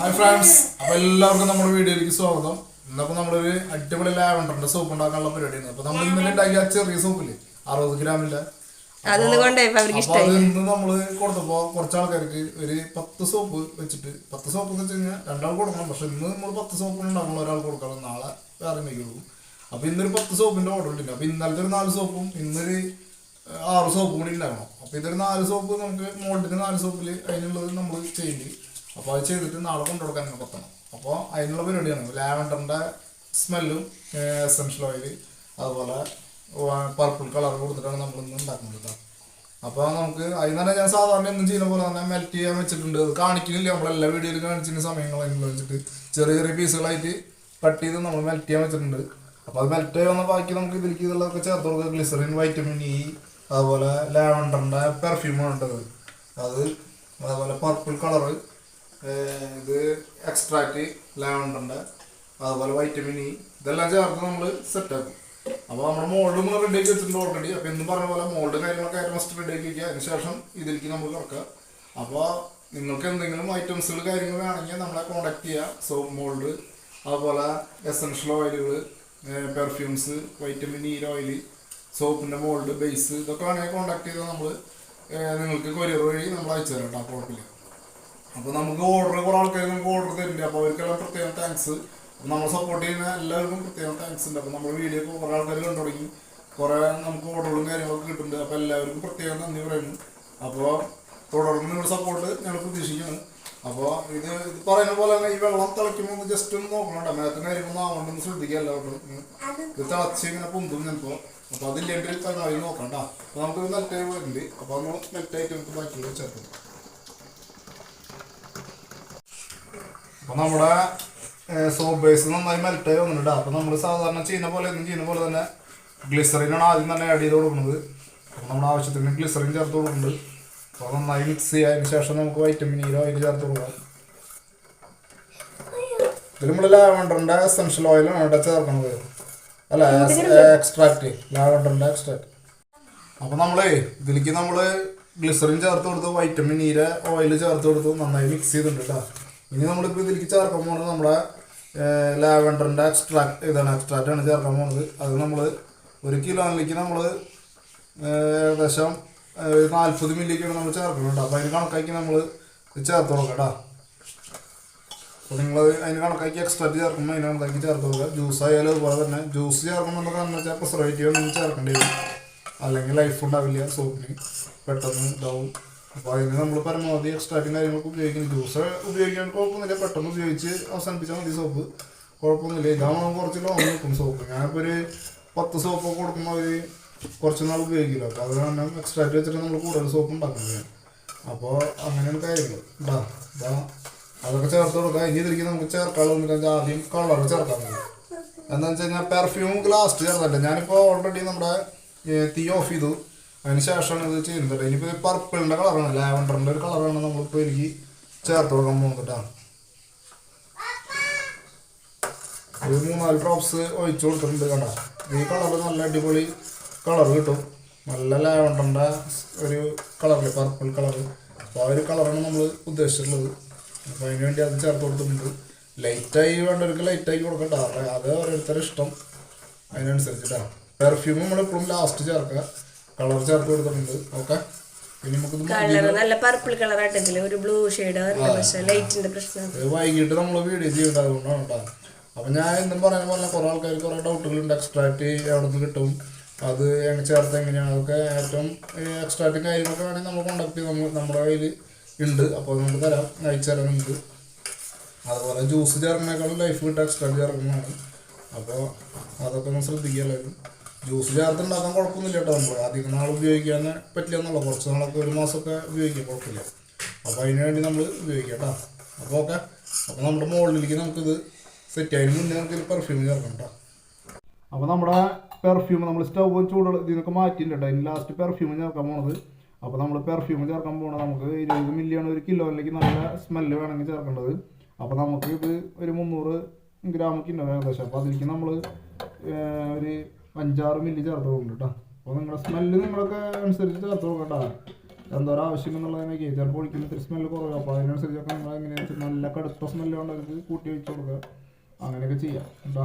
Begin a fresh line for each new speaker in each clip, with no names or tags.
Hi friends അപ്പൊ എല്ലാവർക്കും നമ്മുടെ വീഡിയോയിലേക്ക് സ്വാഗതം. ഇന്നപ്പോ നമ്മളൊരു അടിപൊളി ലാവണ്ടറിന്റെ സോപ്പ് ഉണ്ടാക്കാനുള്ള പരിപാടിയാണ്. അപ്പൊ നമ്മൾ ഇന്നലെ ഉണ്ടാക്കിയ ചെറിയ സോപ്പില്ലേ അറുപത് ഗ്രാമില്ല ഇന്ന് നമ്മൾ കൊടുത്തപ്പോ കുറച്ച് ആൾക്കാർക്ക് ഒരു പത്ത് സോപ്പ് വെച്ചിട്ട് പത്ത് സോപ്പ് എന്ന് വെച്ച് കഴിഞ്ഞാൽ രണ്ടാൾ കൊടുക്കണം. പക്ഷെ ഇന്ന് നമ്മൾ പത്ത് സോപ്പ് ഉണ്ടാക്കണം ഒരാൾ കൊടുക്കണം. നാളെ വേറെ മേക്കുള്ളൂ അപ്പൊ ഇന്നൊരു പത്ത് സോപ്പിന്റെ ഓർഡർ ഉണ്ട്. അപ്പൊ ഇന്നലത്തെ ഒരു നാല് സോപ്പും ഇന്നൊരു ആറ് സോപ്പും കൂടി ഉണ്ടാക്കണം. അപ്പൊ ഇതൊരു നാല് സോപ്പ് നമുക്ക് മോൾഡിന് നാല് സോപ്പിൽ അതിനുള്ളത് നമ്മൾ ചെയ്യേണ്ടി അപ്പൊ അത് ചെയ്തിട്ട് നാളെ കൊണ്ടുകൊടുക്കാൻ നിങ്ങൾ പറ്റണം അപ്പോൾ അതിനുള്ള പരിപാടിയാണ് ലാവൻഡറിന്റെ സ്മെല്ലും എസെൻഷ്യൽ ഓയിൽ അതുപോലെ പർപ്പിൾ കളർ കൊടുത്തിട്ടാണ് നമ്മൾ ഇന്ന് ഉണ്ടാക്കുന്നത് അപ്പോൾ നമുക്ക് അതിന് തന്നെ ഞാൻ സാധാരണ ഒന്നും ചെയ്യുന്ന പോലെ തന്നെ മെൽറ്റ് ചെയ്യാൻ വെച്ചിട്ടുണ്ട്. അത് കാണിക്കുന്നില്ല. നമ്മളെല്ലാ വീഡിയോയിലും കാണിച്ചിരുന്ന അതിനുള്ള വെച്ചിട്ട് ചെറിയ ചെറിയ പീസുകളായിട്ട് കട്ട് ചെയ്ത് നമ്മൾ മെൽറ്റ് ചെയ്യാൻ വെച്ചിട്ടുണ്ട്. അപ്പോൾ അത് മെൽറ്റ് ചെയ്യുന്ന ബാക്കി നമുക്ക് ഇതിലേക്ക് ഇതുള്ളതൊക്കെ ചേർത്ത് കൊടുക്കുക. ഗ്ലിസറിൻ വൈറ്റമിൻ ഇ അതുപോലെ ലാവണ്ടറിന്റെ പെർഫ്യൂമാണ് ഉണ്ടത് അത്. അതുപോലെ പർപ്പിൾ കളറ് ഇത് എക്സ്ട്രാക്റ്റ് ലാവണ്ടുണ്ട് അതുപോലെ വൈറ്റമിൻ ഇ. ഇതെല്ലാം ചേർത്ത് നമ്മൾ സെറ്റാക്കും അപ്പോൾ നമ്മുടെ മോൾഡും റെഡി ആക്കി വെച്ചിട്ടുണ്ട് ഓൾറെഡി അപ്പോൾ ഇന്ന് പറഞ്ഞ പോലെ മോൾഡ് കാര്യങ്ങളൊക്കെ ആയിട്ട് റെഡി ആക്കി വയ്ക്കുക അതിനുശേഷം ഇതിലേക്ക് നമ്മൾ കിടക്കുക അപ്പോൾ നിങ്ങൾക്ക് എന്തെങ്കിലും ഐറ്റംസുകൾ കാര്യങ്ങൾ വേണമെങ്കിൽ നമ്മളെ കോൺടാക്ട് ചെയ്യുക. സോ മോൾഡ് അതുപോലെ എസൻഷ്യൽ ഓയിലുകൾ പെർഫ്യൂംസ് വൈറ്റമിൻ ഇ ഓയിൽ സോപ്പിന്റെ മോൾഡ് ബേസ് ഇതൊക്കെ വേണമെങ്കിൽ കോൺടാക്ട് ചെയ്താൽ നമ്മൾ നിങ്ങൾക്ക് കൊറിയർ വഴി നമ്മൾ അയച്ചു തരാം കേട്ടോ കുഴപ്പമില്ല അപ്പോൾ നമുക്ക് ഓർഡർ കുറേ ആൾക്കാർ നമുക്ക് ഓർഡർ തരുന്നുണ്ട്. അപ്പോൾ അവർക്കെല്ലാം പ്രത്യേകം താങ്ക്സ് നമ്മൾ സപ്പോർട്ട് ചെയ്യുന്ന എല്ലാവർക്കും പ്രത്യേകം താങ്ക്സ് ഉണ്ട്. അപ്പോൾ നമ്മുടെ വീഡിയോ ഒക്കെ കുറേ ആൾക്കാർ കണ്ടു തുടങ്ങി. കുറേ നമുക്ക് ഓർഡറുകളും കാര്യങ്ങളൊക്കെ കിട്ടുന്നുണ്ട്. അപ്പോൾ എല്ലാവർക്കും പ്രത്യേകം നന്ദി പറയുന്നു. അപ്പോൾ തുടർന്ന് നിങ്ങളുടെ സപ്പോർട്ട് ഞങ്ങൾ പ്രതീക്ഷിക്കുന്നു. അപ്പോൾ ഇത് ഇത് പറയുന്ന പോലെ തന്നെ ഈ വെള്ളം തിളയ്ക്കുമ്പോൾ ഒന്ന് ജസ്റ്റ് ഒന്ന് നോക്കണം മേത്തിന് കാര്യമൊന്നും ആവണ്ടെന്ന് ശ്രദ്ധിക്കുക എല്ലാവരും. ഇത് തിളച്ച് ഇങ്ങനെ പൊന്തും ചിലപ്പോൾ അപ്പോൾ അതില്ലെങ്കിൽ തന്നെ നോക്കണ്ട. അപ്പോൾ നമുക്ക് നെറ്റായി വരുന്നുണ്ട് അപ്പോൾ നമ്മൾ നെറ്റായിട്ട് നമുക്ക് ബാക്കിയുള്ള ചേർക്കും. അപ്പൊ നമ്മുടെ സോപ്പ് ബേസ് നന്നായി മെൽറ്റായി വന്നിട്ടുണ്ട്. അപ്പൊ നമ്മൾ സാധാരണ ചെയ്യുന്ന പോലെ ഒന്നും ചെയ്യുന്ന പോലെ തന്നെ ഗ്ലിസറിനാണ് ആദ്യം തന്നെ ആഡ് ചെയ്ത് കൊടുക്കുന്നത്. അപ്പൊ നമ്മുടെ ആവശ്യത്തിന് ഗ്ലിസറിൻ ചേർത്ത് കൊടുക്കുന്നുണ്ട്. അപ്പോൾ നന്നായി മിക്സ് ചെയ്യാതിന് ശേഷം നമുക്ക് വൈറ്റമിൻ ഇ ഓയിൽ ചേർത്ത് കൊടുക്കാം. ഇതിൽ നമ്മൾ ലാവണ്ടറിന്റെ എസെൻഷ്യൽ ഓയിലാണ് ഇവിടെ ചേർക്കുന്നത്. അല്ല എക്സ്ട്രാക്ട് ലാവണ്ടറിന്റെ എക്സ്ട്രാക്ട് അപ്പൊ നമ്മളേ ഇതിലേക്ക് നമ്മൾ ഗ്ലിസറിൻ ചേർത്ത് കൊടുത്തു വൈറ്റമിൻ ഇ ഓയിൽ ചേർത്ത് കൊടുത്തു നന്നായി മിക്സ് ചെയ്തിട്ടുണ്ട് കേട്ടോ ഇനി നമ്മളിപ്പോൾ ഇതിലേക്ക് ചേർക്കാൻ പോകുന്നത് നമ്മുടെ ലാവൻഡറിന്റെ എക്സ്ട്രാക്ട് ഇതാണ് എക്സ്ട്രാക്റ്റ് ആണ് ചേർക്കാൻ പോകുന്നത്. അത് നമ്മൾ ഒരു കിലോയിലേക്ക് നമ്മൾ ഏകദേശം നാൽപ്പത് മില്ലിക്കാണ് നമ്മൾ ചേർക്കുന്നത്. കേട്ടോ അപ്പോൾ അതിന് കണക്കാക്കി നമ്മൾ ചേർത്ത് കേട്ടോ അപ്പോൾ നിങ്ങൾ അതിന് കണക്കാക്കി എക്സ്ട്രാക്ട് ചേർക്കുമ്പോൾ അതിന് കണക്കാക്കി ചേർത്ത് കൊടുക്കുക ജ്യൂസ് ആയാലും അതുപോലെ തന്നെ ജ്യൂസ് ചേർക്കുമ്പോൾ നമുക്ക് എന്ന് വെച്ചാൽ പ്രിസർവേറ്റീവ് നമ്മൾ ചേർക്കേണ്ടി വരും അല്ലെങ്കിൽ ലൈഫ് ഉണ്ടാവില്ല സോപ്പിന് പെട്ടെന്ന് ഇതാവും. അപ്പോൾ അതിന് നമ്മൾ പരമാവധി എക്സ്ട്രാക്റ്റും കാര്യങ്ങളൊക്കെ ഉപയോഗിക്കുന്നു ജ്യൂസ് ഉപയോഗിക്കാൻ കുഴപ്പമൊന്നുമില്ല. പെട്ടെന്ന് ഉപയോഗിച്ച് അവസാനിപ്പിച്ചാൽ മതി സോപ്പ് കുഴപ്പമൊന്നുമില്ല. ഇതാകുമ്പോൾ കുറച്ച് ലോങ് നിൽക്കും സോപ്പ് ഞാനിപ്പോൾ ഒരു പത്ത് സോപ്പ് കൊടുക്കുമ്പോൾ അവർ കുറച്ച് നാൾ ഉപയോഗിക്കില്ല. അപ്പോൾ അത് കാരണം എക്സ്ട്രാക്റ്റ് വെച്ചിട്ട് നമ്മൾ കൂടുതൽ സോപ്പ് ഉണ്ടാക്കുന്നത്. അപ്പോൾ അങ്ങനെയാണ് കാര്യങ്ങൾ ഇതാ ഇതാ അതൊക്കെ ചേർത്ത് കൊടുക്കുക ഇനി ഇതിലേക്ക് നമുക്ക് ചേർക്കാനുള്ള ആദ്യം കളർ ചേർക്കാൻ മതി എന്താണെന്ന് വെച്ച് കഴിഞ്ഞാൽ പെർഫ്യൂം ലാസ്റ്റ് ചേർത്തല്ല? ഞാനിപ്പോൾ ഓൾറെഡി നമ്മുടെ തീ ഓഫ് ചെയ്തു. അതിന് ശേഷമാണ് ഇത് ചെയ്യുന്നത്. ഇനിയിപ്പോൾ പർപ്പിളിന്റെ കളറാണ് ലാവൻഡറിന്റെ ഒരു കളറാണ് നമ്മളിപ്പോൾ എനിക്ക് ചേർത്ത് കൊടുക്കാൻ പോകുന്നിട്ടാണ് ഒരു മൂന്നാൽ ഡ്രോപ്സ് ഒഴിച്ചു കൊടുത്തിട്ടുണ്ട് കണ്ട? ഈ കളർ നല്ല അടിപൊളി കളർ കിട്ടും. നല്ല ലാവൻഡറിന്റെ ഒരു കളറിൽ പർപ്പിൾ കളർ അപ്പോൾ ആ ഒരു കളറാണ് നമ്മൾ ഉദ്ദേശിച്ചിട്ടുള്ളത്. അപ്പോൾ അതിന് വേണ്ടി അത് ചേർത്ത് കൊടുത്തിട്ടുണ്ട്. ലൈറ്റായി വേണ്ടവർക്ക് ലൈറ്റായി കൊടുക്കണ്ട. അത് ഓരോരുത്തരുടെ ഇഷ്ടം. അതിനനുസരിച്ചിട്ടാണ് പെർഫ്യൂം നമ്മളെപ്പോഴും ലാസ്റ്റ് ചേർക്കുക. കളർ ചേർത്ത് കൊടുത്തിട്ടുണ്ട്. ഓക്കെ. ഇനി നമുക്കിത്
കളർ നല്ല പർപ്പിൾ കളർ ആട്ടത്തിൽ ഒരു ബ്ലൂ ഷെയ്ഡ് വരില്ല പക്ഷെ ലൈറ്റിന്റെ പ്രശ്നം.
ഇത് വൈകിട്ട് നമ്മൾ വീഡിയോ ചെയ്യേണ്ട അതുകൊണ്ടാണ് കേട്ടോ അപ്പൊ ഞാൻ എന്നും പറയാൻ പോലെ കുറെ ആൾക്കാർക്ക് കുറെ ഡൗട്ടുകളുണ്ട് എക്സ്ട്രാക്ട് എവിടെ നിന്ന് കിട്ടും. അത് എങ്ങനെ ചേർത്ത് എങ്ങനെയാണ്? അതൊക്കെ ഏറ്റവും എക്സ്ട്രാക്റ്റും കാര്യങ്ങളൊക്കെ വേണമെങ്കിൽ നമ്മൾ കോണ്ടാക്ട് ചെയ്ത് നമ്മൾ നമ്മുടെ കയ്യിൽ ഉണ്ട് അപ്പോൾ നമുക്ക് തരാം. അയച്ചു തരാനുണ്ട്. അതുപോലെ ജ്യൂസ് ചേർക്കുന്നേക്കാളും ലൈഫ് കിട്ടുക എക്സ്ട്രാക്ട് ചേർക്കുന്നതാണ്. അപ്പോൾ അതൊക്കെ ഒന്ന് ശ്രദ്ധിക്കുക എല്ലാവരും. ജ്യൂസ് ചേർത്ത് ഉണ്ടാക്കാൻ കുഴപ്പമൊന്നുമില്ല കേട്ടോ നമ്മൾ അധികം നാൾ ഉപയോഗിക്കാൻ പറ്റില്ല എന്നുള്ള കുറച്ച് നാളൊക്കെ ഒരു മാസമൊക്കെ ഉപയോഗിക്കാം കുഴപ്പമില്ല. അപ്പോൾ അതിന് വേണ്ടി നമ്മൾ ഉപയോഗിക്കാം കേട്ടോ. അപ്പോൾ ഓക്കെ. അപ്പോൾ നമ്മുടെ മുകളിലേക്ക് നമുക്കിത് സെറ്റ് ആയതിന് മുന്നേ നമുക്ക് പെർഫ്യൂം ചേർക്കണം കേട്ടോ. അപ്പോൾ നമ്മുടെ പെർഫ്യൂം നമ്മൾ സ്റ്റവ് ചൂടുള്ള ഇതിനൊക്കെ മാറ്റിയിട്ടുണ്ട് അതിന് ലാസ്റ്റ് പെർഫ്യൂം ചേർക്കാൻ പോണത്. അപ്പോൾ നമ്മൾ പെർഫ്യൂം ചേർക്കാൻ പോകണത് നമുക്ക് ഇരുപത് മില്ലിയാണ് ഒരു കിലോയിലേക്ക് നല്ല സ്മെല്ല് വേണമെങ്കിൽ ചേർക്കേണ്ടത്. അപ്പോൾ നമുക്ക് ഇത് ഒരു മുന്നൂറ് ഗ്രാമൊക്കെ ഉണ്ടാവും ഏകദേശം. അപ്പോൾ അതിലേക്ക് നമ്മൾ ഒരു അഞ്ചാറ് മില്ലി ചേർത്ത് കൊടുക്കുന്നുണ്ട് കേട്ടോ അപ്പോൾ നിങ്ങളുടെ സ്മെല്ല് നിങ്ങളൊക്കെ അനുസരിച്ച് ചേർത്ത് നോക്കണ്ട എന്തോരം ആവശ്യം എന്നുള്ളതിനൊക്കെ ചിലപ്പോൾ ഒഴിക്കുന്ന ഇത്തിരി സ്മെല്ല് കുറവ്. അപ്പോൾ അതിനനുസരിച്ചൊക്കെ നിങ്ങൾ എങ്ങനെയാണെന്ന് വെച്ചാൽ നല്ല കടുത്ത സ്മെല്ല് ഉണ്ടെങ്കിൽ കൂട്ടി ഒഴിച്ച് കൊടുക്കുക. അങ്ങനെയൊക്കെ ചെയ്യാം കേട്ടോ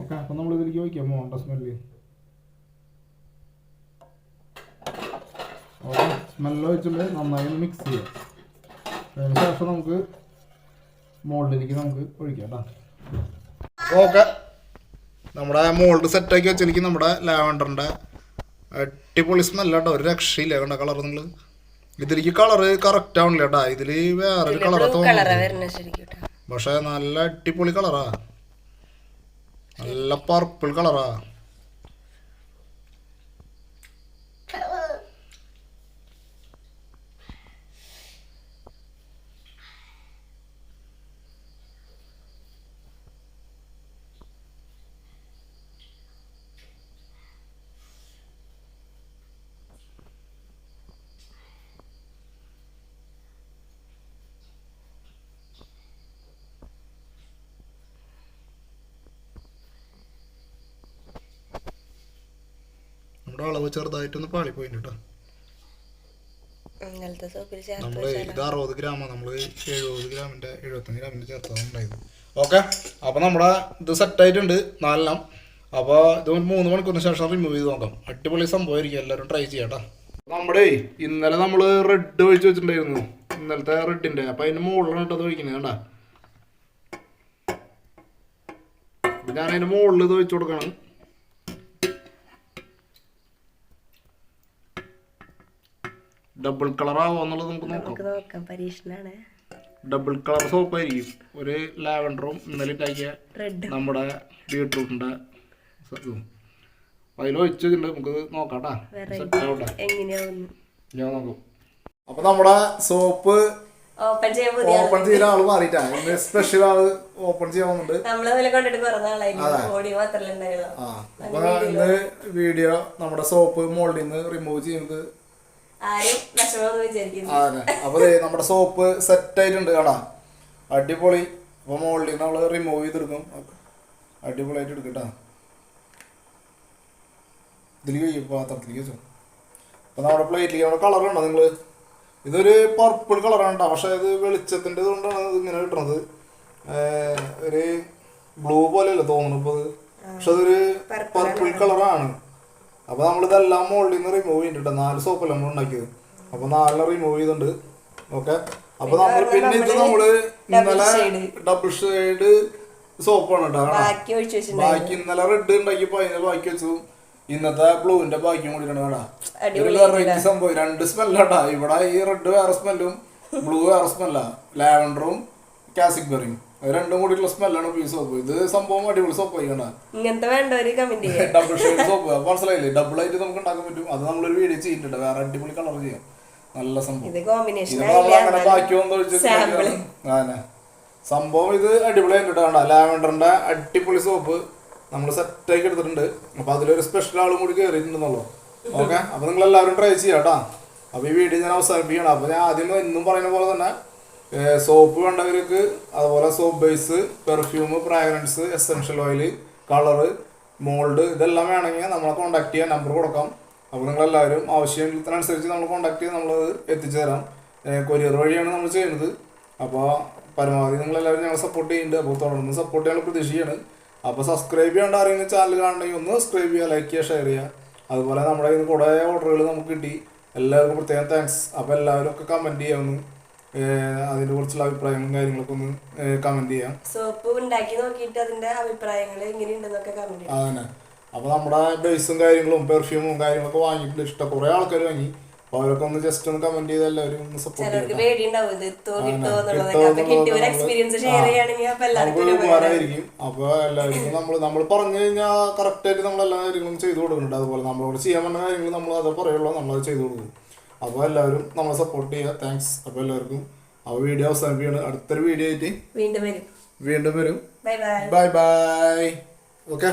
ഓക്കെ അപ്പം നമ്മൾ ഇതിലേക്ക് ഒഴിക്കാം മോണ്ട സ്മെല്ല് ഓക്കെ സ്മെല്ല് ഒഴിച്ചിട്ട് നന്നായി മിക്സ് ചെയ്യാം. അതിന് ശേഷം നമുക്ക് മോൾഡിലേക്ക് നമുക്ക് ഒഴിക്കാം കേട്ടോ ഓക്കെ. നമ്മുടെ മോൾഡ് സെറ്റാക്കി വെച്ചിരിക്കും നമ്മുടെ ലാവൻഡറിന്റെ അടിപൊളി സ്മെല്ല കേട്ടോ ഒരു രക്ഷയില്ല കണ്ട കളർ നിങ്ങൾ ഇതിലേക്ക് കളറ് കറക്റ്റ് ആവണില്ല കേട്ടാ ഇതിൽ വേറൊരു കളറാ പക്ഷെ നല്ല അടിപൊളി കളറാ നല്ല പർപ്പിൾ കളറാ നമ്മുടെ അളവ് ചെറുതായിട്ടൊന്ന് പാളിപ്പോയിട്ടുണ്ട് നമ്മൾ ഇത് അറുപത് ഗ്രാമാണ് നമ്മൾ എഴുപത് ഗ്രാമിന്റെ എഴുപത്തഞ്ച് ഗ്രാമിന്റെ ചേർത്താണ് ഉണ്ടായത് ഓക്കെ അപ്പോൾ നമ്മുടെ ഇത് സെറ്റായിട്ടുണ്ട് നാലെണ്ണം. അപ്പോൾ ഇത് ഒരു മൂന്ന് മണിക്കൂറിന് ശേഷം റിമൂവ് ചെയ്ത് നോക്കാം. അടിപൊളി സംഭവമായിരിക്കും എല്ലാവരും ട്രൈ ചെയ്യാം കേട്ടോ നമ്മുടെ ഇന്നലെ നമ്മൾ റെഡ് ഒഴിച്ച് വെച്ചിട്ടുണ്ടായിരുന്നു ഇന്നലത്തെ റെഡിന്റെ അപ്പോൾ അതിന്റെ മുകളിലാണ് ഇട്ടത് ഒഴിക്കുന്നത് കണ്ട? ഞാൻ അതിന്റെ മുകളിൽ ഇത് ഒഴിച്ചു കൊടുക്കണം. ഡബിൾ കളർ ആവോ എന്നുള്ളത് നമുക്ക് നോക്കാം.
നമുക്ക് നോക്കാം. പരീക്ഷണാണ്.
ഡബിൾ കളർ സോപ്പ് ആയിരിക്കും. ഒരു ലാവൻഡറും ഇന്നലെ ഉണ്ടാക്കിയ
റെഡ്
നമ്മുടെ ബീട്രൂട്ടിന്റെ അതിൽ നമുക്ക് നോക്കാം ആവട്ടെ.
എങ്ങനെയാവുന്നു?
ഞാൻ നോക്കാം. അപ്പൊ നമ്മുടെ സോപ്പ്
ഓപ്പൺ ചെയ്യാൻ പുതിയ
ഓപ്പൺ ചെയ്യുന്ന ആൾ മാറിയിട്ടാ. ഇന്ന് സ്പെഷ്യൽ ആൾ ഓപ്പൺ ചെയ്യാൻ വന്നിട്ട്
നമ്മളെ വില കൊണ്ടിട്ട് കുറെ നാളായിരുന്നു ഓടി മാത്രല്ല ഉണ്ടായുള്ളൂ.
ആ. അപ്പൊ ഇന്ന് വീഡിയോ നമ്മുടെ സോപ്പ് മോൾഡിൽ നിന്ന് റിമൂവ് ചെയ്യുന്നത് അപ്പൊ നമ്മുടെ സോപ്പ് സെറ്റ് ആയിട്ടുണ്ട് കാണാ. അടിപൊളി. അപ്പൊ മുകളിൽ നമ്മൾ റിമൂവ് ചെയ്തെടുക്കും. അടിപൊളിയായിട്ട് എടുക്കട്ടാ ഇതിലേക്ക് കഴിയും പാത്രത്തിലേക്ക് വെച്ചോ. അപ്പൊ നമ്മുടെ പ്ലേറ്റിലേക്ക് നമ്മുടെ കളർ ഉണ്ടോ നിങ്ങൾ? ഇതൊരു പർപ്പിൾ കളറാണ് കേട്ടോ പക്ഷെ ഇത് വെളിച്ചത്തിന്റെ കൊണ്ടാണ് ഇത് ഇങ്ങനെ കിട്ടുന്നത് ഒരു ബ്ലൂ പോലെയല്ല തോന്നുന്നു ഇപ്പൊ ഇത് പക്ഷെ അതൊരു പർപ്പിൾ കളറാണ് അപ്പൊ നമ്മളിതെല്ലാം മുകളിൽ നിന്ന് റിമൂവ് ചെയ്തിട്ടുണ്ട്. നാല് സോപ്പല്ല നമ്മൾ ഉണ്ടാക്കിയത്? അപ്പൊ നാലെണ്ണം റിമൂവ് ചെയ്തിട്ടുണ്ട്. ഓക്കെ അപ്പൊ നമ്മൾ പിന്നെ ഇത് നമ്മൾ ഇന്നലെ ഡബിൾ ഷെയ്ഡ് സോപ്പാണ് കേട്ടോ.
ബാക്കി
ഇന്നലെ റെഡ് ഉണ്ടാക്കിയപ്പോ അതിന് ബാക്കി വെച്ചു ഇന്നത്തെ ബ്ലൂവിന്റെ ബാക്കിയും കൂടിയിട്ടാണ് കേടാ ഒരു വെറൈറ്റി സംഭവം. രണ്ട് സ്മെല്ലാട്ടാ ഇവിടെ ഈ റെഡ് വേറെ സ്മെല്ലും ബ്ലൂ വേറെ സ്മെല്ലാ ലാവൻഡറും കാസിക് ബെറിയും രണ്ടും കൂടിയുള്ള സ്മെല്ലാണ് ഈ സോപ്പ് ഇത് സംഭവം അടിപൊളി സോപ്പ് ആയിക്കണ്ട
ഇങ്ങനത്തെ വേണ്ടവര് കമന്റ് ചെയ്യാം.
ഡബിൾ ഷെയ്ഡ് സോപ്പ് അപ്പൊ മനസ്സിലായില്ലേ? ഡബിൾ ആയിട്ട് നമുക്ക് ഉണ്ടാക്കാൻ പറ്റും. അത് നമ്മളൊരു വീഡിയോ ചെയ്തിട്ടുണ്ട്. വേറെ അടിപൊളി കളർ ചെയ്യാം. നല്ല സംഭവം. സംഭവം ഇത് അടിപൊളിയായിട്ട് കാണാം ലാവൻഡറിന്റെ അടിപൊളി സോപ്പ് നമ്മൾ സെറ്റ് സെറ്റാക്കി എടുത്തിട്ടുണ്ട്. അപ്പൊ അതിലൊരു സ്പെഷ്യൽ ആളും കൂടി കയറിയിട്ടുണ്ടെന്നുള്ളൂ ഓക്കെ അപ്പൊ നിങ്ങൾ എല്ലാവരും ട്രൈ ചെയ്യാം കേട്ടോ. അപ്പൊ ഈ വീഡിയോ ഞാൻ അവസാനിപ്പിക്കണം അപ്പൊ ഞാൻ ആദ്യം എന്നും പറയുന്ന പോലെ തന്നെ സോപ്പ് വേണ്ടവർക്ക് അതുപോലെ soap base perfume fragrance essential oil colour mould ഇതെല്ലാം വേണമെങ്കിൽ നമ്മളെ കോൺടാക്ട് ചെയ്യാൻ നമ്പർ കൊടുക്കാം. അപ്പോൾ നിങ്ങളെല്ലാവരും ആവശ്യത്തിനനുസരിച്ച് നമ്മൾ കോൺടാക്ട് ചെയ്ത് നമ്മളത് എത്തിച്ചു തരാം. കൊറിയർ വഴിയാണ് നമ്മൾ ചെയ്യുന്നത്. അപ്പോൾ പരമാവധി നിങ്ങളെല്ലാവരും ഞങ്ങൾ സപ്പോർട്ട് ചെയ്യുന്നുണ്ട്. അപ്പോൾ തുടർന്ന് സപ്പോർട്ട് ചെയ്യാൻ പ്രതീക്ഷിക്കുകയാണ് അപ്പോൾ സബ്സ്ക്രൈബ് ചെയ്യേണ്ട ആരെങ്കിലും ചാനൽ കാണണമെങ്കിൽ ഒന്ന് സബ്സ്ക്രൈബ് ചെയ്യുക ലൈക്ക് ചെയ്യുക ഷെയർ ചെയ്യുക. അതുപോലെ നമ്മുടെ കയ്യിൽ കുറേ ഓർഡറുകൾ നമുക്ക് കിട്ടി. എല്ലാവർക്കും പ്രത്യേകം താങ്ക്സ് അപ്പോൾ എല്ലാവരും ഒക്കെ കമന്റ് ചെയ്യാമെന്ന് അതിനെ കുറിച്ചുള്ള അഭിപ്രായങ്ങളും കാര്യങ്ങളൊക്കെ ഒന്ന് കമന്റ് ചെയ്യാം.
സോപ്പ് ഉണ്ടാക്കി നോക്കിയിട്ട് അതിന്റെ അഭിപ്രായങ്ങൾ എങ്ങനെയുണ്ടെന്നൊക്കെ കമന്റ്
അതന്നെ. അപ്പൊ നമ്മുടെ ബേസും കാര്യങ്ങളും പെർഫ്യൂമും കാര്യങ്ങളൊക്കെ വാങ്ങിയിട്ടുണ്ട്. ഇഷ്ടം കുറെ ആൾക്കാർ വാങ്ങി. അപ്പൊ അവരൊക്കെ ഒന്ന് ജസ്റ്റ് ഒന്ന് കമന്റ് ചെയ്ത് എല്ലാവരും ഒന്ന് സപ്പോർട്ട് ഉപകാരമായിരിക്കും. അപ്പൊ എല്ലാവർക്കും നമ്മൾ നമ്മൾ പറഞ്ഞു കഴിഞ്ഞാൽ കറക്റ്റ് ആയിട്ട് നമ്മൾ എല്ലാ കാര്യങ്ങളും ചെയ്തു കൊടുക്കുന്നുണ്ട്. അതുപോലെ നമ്മളോട് ചെയ്യാൻ പറ്റുന്ന കാര്യങ്ങൾ നമ്മൾ അത് പറയുള്ളൂ. നമ്മളത് ചെയ്തു കൊടുക്കും. അപ്പോൾ എല്ലാവരും നമ്മളെ സപ്പോർട്ട് ചെയ്യുക. താങ്ക്സ് അപ്പോൾ എല്ലാവർക്കും ആ വീഡിയോ അവസാനിപ്പിക്കുകയാണ്. അടുത്തൊരു വീഡിയോ ആയിട്ട്
വീണ്ടും വരും.
വീണ്ടും വരും.
Bye bye
bye bye okay